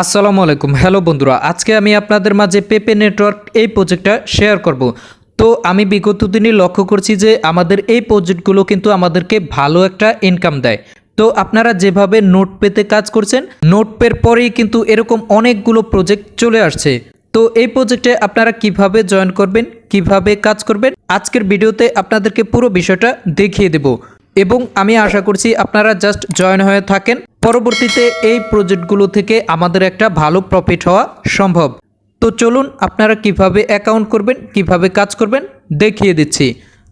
আসসালামু আলাইকুম। হ্যালো বন্ধুরা, আজকে আমি আপনাদের মাঝে পেপে নেটওয়ার্ক এই প্রজেক্টটা শেয়ার করব। তো আমি বিগত দিনই লক্ষ্য করছি যে আমাদের এই প্রজেক্টগুলো কিন্তু আমাদেরকে ভালো একটা ইনকাম দেয়। তো আপনারা যেভাবে নোট পেতে কাজ করছেন, নোট পের পরেই কিন্তু এরকম অনেকগুলো প্রজেক্ট চলে আসছে। তো এই প্রজেক্টে আপনারা কীভাবে জয়েন করবেন, কীভাবে কাজ করবেন, আজকের ভিডিওতে আপনাদেরকে পুরো বিষয়টা দেখিয়ে দেব। এবং আমি আশা করছি আপনারা জাস্ট জয়েন হয়ে থাকেন। পরবর্তীতে এই প্রজেক্টগুলো থেকে আমাদের একটা ভালো প্রফিট হওয়া সম্ভব। তো চলুন আপনারা কীভাবে অ্যাকাউন্ট করবেন, কীভাবে কাজ করবেন, দেখিয়ে দিচ্ছি।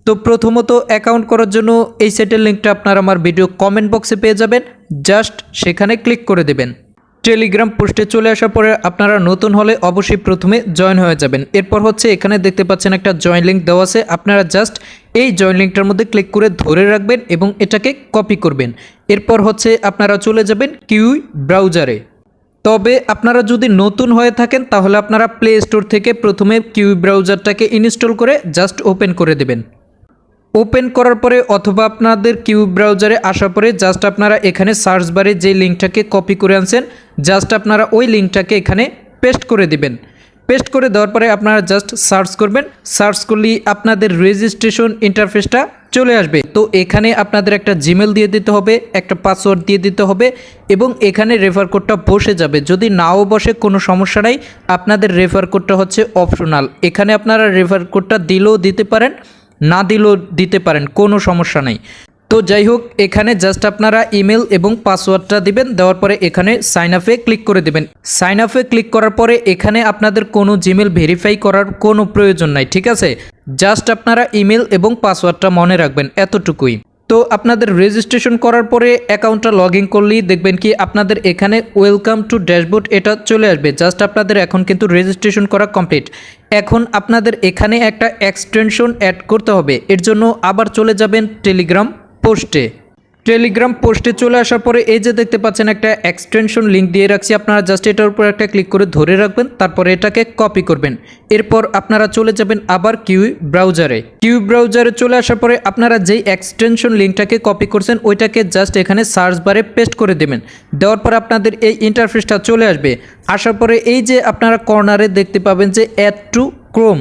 তো প্রথমত অ্যাকাউন্ট করার জন্য এই সেটের লিঙ্কটা আপনারা আমার ভিডিও কমেন্ট বক্সে পেয়ে যাবেন। জাস্ট সেখানে ক্লিক করে দেবেন। টেলিগ্রাম পোস্টে চলে আসার পরে আপনারা নতুন হলে অবশ্যই প্রথমে জয়েন হয়ে যাবেন। এরপর হচ্ছে এখানে দেখতে পাচ্ছেন একটা জয়েন লিঙ্ক দেওয়া আছে। আপনারা জাস্ট এই জয়েন লিঙ্কটার মধ্যে ক্লিক করে ধরে রাখবেন এবং এটাকে কপি করবেন। এরপর হচ্ছে আপনারা চলে যাবেন কিউই ব্রাউজারে তবে আপনারা যদি নতুন হয়ে থাকেন, তাহলে আপনারা প্লে স্টোর থেকে প্রথমে কিউই ব্রাউজারটাকে ইনস্টল করে জাস্ট ওপেন করে দেবেন। ওপেন করার পরে অথবা আপনাদের কিউ ব্রাউজারে আসার পরে জাস্ট আপনারা এখানে সার্চ বারে যে লিঙ্কটাকে কপি করে আনছেন জাস্ট আপনারা ওই লিঙ্কটাকে এখানে পেস্ট করে দিবেন। পেস্ট করে দেওয়ার পরে আপনারা জাস্ট সার্চ করবেন। সার্চ করলেই আপনাদের রেজিস্ট্রেশন ইন্টারফেসটা চলে আসবে। তো এখানে আপনাদের একটা জিমেল দিয়ে দিতে হবে, একটা পাসওয়ার্ড দিয়ে দিতে হবে এবং এখানে রেফার কোডটা বসে যাবে। যদি নাও বসে, কোনো সমস্যা নাই। আপনাদের রেফার কোডটা হচ্ছে অপশনাল এখানে আপনারা রেফার কোডটা দিলেও দিতে পারেন, না দিলেও দিতে পারেন, কোনো সমস্যা নেই। তো যাই হোক, এখানে জাস্ট আপনারা ইমেল এবং পাসওয়ার্ডটা দিবেন, দেওয়ার পরে এখানে সাইন আপে ক্লিক করে দেবেন। সাইন আপে ক্লিক করার পরে এখানে আপনাদের কোনো জিমেল ভেরিফাই করার কোনো প্রয়োজন নাই, ঠিক আছে? জাস্ট আপনারা ইমেল এবং পাসওয়ার্ডটা মনে রাখবেন, এতটুকুই। তো আপনাদের রেজিস্ট্রেশন করার পরে অ্যাকাউন্টটা লগ ইন করলেই দেখবেন কি আপনাদের এখানে ওয়েলকাম টু ড্যাশবোর্ড এটা চলে আসবে। জাস্ট আপনাদের এখন কিন্তু রেজিস্ট্রেশন করা কমপ্লিট এখন আপনাদের এখানে একটা এক্সটেনশন অ্যাড করতে হবে, এর জন্য আবার চলে যাবেন টেলিগ্রাম পোস্টে। টেলিগ্রাম পোস্টে চলে আসার পরে এই যে দেখতে পাচ্ছেন একটা এক্সটেনশন লিঙ্ক দিয়ে রাখছি, আপনারা জাস্ট এটার উপর একটা ক্লিক করে ধরে রাখবেন, তারপরে এটাকে কপি করবেন। এরপর আপনারা চলে যাবেন আবার কিউ ব্রাউজারে কিউ ব্রাউজারে চলে আসার পরে আপনারা যেই এক্সটেনশন লিঙ্কটাকে কপি করছেন, ওইটাকে জাস্ট এখানে সার্চ বারে পেস্ট করে দেবেন। দেওয়ার পর আপনাদের এই ইন্টারফেসটা চলে আসবে। আসার পরে এই যে আপনারা কর্নারে দেখতে পাবেন যে অ্যাড টু ক্রোম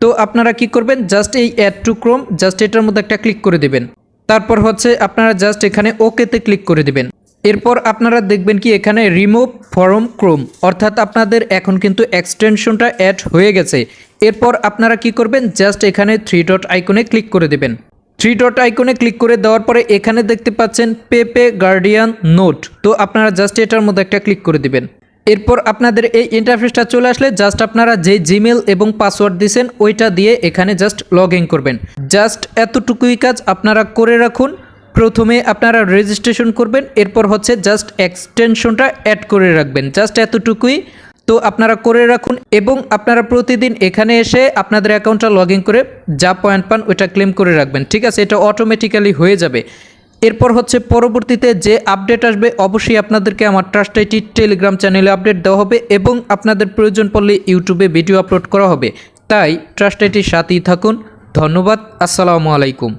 তো আপনারা কি করবেন? জাস্ট এই অ্যাড টু ক্রোম জাস্ট এটার মধ্যে একটা ক্লিক করে দেবেন। তারপর হচ্ছে আপনারা জাস্ট এখানে ওকেতে ক্লিক করে দিবেন। এরপর আপনারা দেখবেন কি এখানে রিমুভ ফরম ক্রোম অর্থাৎ আপনাদের এখন কিন্তু এক্সটেনশনটা অ্যাড হয়ে গেছে। এরপর আপনারা কি করবেন? জাস্ট এখানে থ্রি ডট আইকনে ক্লিক করে দেবেন। থ্রি ডট আইকনে ক্লিক করে দেওয়ার পরে এখানে দেখতে পাচ্ছেন পেপে গার্ডিয়ান নোট তো আপনারা জাস্ট এটার মধ্যে একটা ক্লিক করে দিবেন। এরপর আপনাদের এই ইন্টারফেসটা চলে আসলে জাস্ট আপনারা যে জিমেল এবং পাসওয়ার্ড দিয়েছেন ওইটা দিয়ে এখানে জাস্ট লগ করবেন। জাস্ট এতটুকুই কাজ আপনারা করে রাখুন। প্রথমে আপনারা রেজিস্ট্রেশন করবেন, এরপর হচ্ছে জাস্ট এক্সটেনশনটা অ্যাড করে রাখবেন। জাস্ট এতটুকুই। তো আপনারা করে রাখুন এবং আপনারা প্রতিদিন এখানে এসে আপনাদের অ্যাকাউন্টটা লগ করে যা পয়েন্ট পান ওইটা ক্লেম করে রাখবেন। ঠিক আছে? এটা অটোমেটিক্যালি হয়ে যাবে। এরপর হচ্ছে পরবর্তীতে যে আপডেট আসবে, অবশ্যই আপনাদেরকে আমার ট্রাস্ট আইটি টেলিগ্রাম চ্যানেলে আপডেট দেওয়া হবে এবং আপনাদের প্রয়োজন পড়লে ইউটিউবে ভিডিও আপলোড করা হবে। তাই ট্রাস্ট আইটির সাথেই থাকুন। ধন্যবাদ। আসসালামু আলাইকুম।